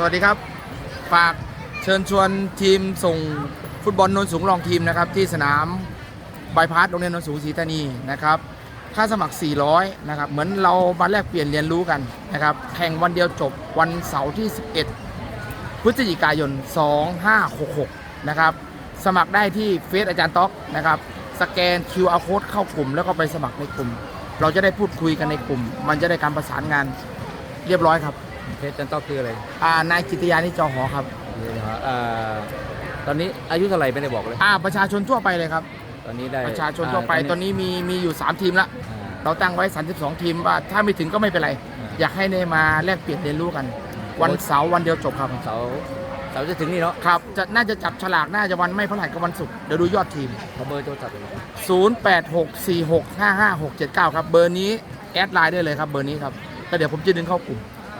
สวัสดีครับ ฝากเชิญชวนทีมส่งฟุตบอลนนสูงลองทีมนะครับที่สนามบายพาสโรงเรียนนนสูงศรีธานีนะครับค่าสมัคร 400 นะครับ เหมือนเรามาแลกเปลี่ยนเรียนรู้กันนะครับ แข่งวันเดียวจบวันเสาร์ที่ 11 พฤศจิกายน 2566 นะครับ สมัครได้ที่เฟซอาจารย์ต๊อกนะครับ สแกน QR code เข้ากลุ่ม แล้วก็ไปสมัครในกลุ่ม เราจะได้พูดคุยกันในกลุ่ม มันจะได้การประสานงานเรียบร้อยครับ เพชรจันทร์คืออะไรอ่านายกิตยานิจอหอครับอ่าตอนนี้อายุเท่าไหร่ไม่ได้บอกเลย อ่าประชาชนทั่วไปเลยครับ ตอนนี้ได้ประชาชนทั่วไปตอนนี้มีมีอยู่ 3 ทีมละ อ่า เราตั้งไว้ 32 ทีมว่าถ้าไม่ถึงก็ไม่เป็นไร อ่า อยากให้ได้มาแลกเปลี่ยนเรียนรู้กัน วันเสาร์วันเดียวจบครับ เสาร์เสาร์จะถึงนี่เนาะครับจะน่าจะจับฉลากน่าจะวันไม่พฤหัสกับวันศุกร์เดี๋ยวดูยอดทีม ขอเบอร์โทรศัพท์เลย0864655679 ครับ เบอร์นี้แอดไลน์ได้เลยครับเบอร์นี้ครับแล้วเดี๋ยวผมจะดึงเข้ากลุ่ม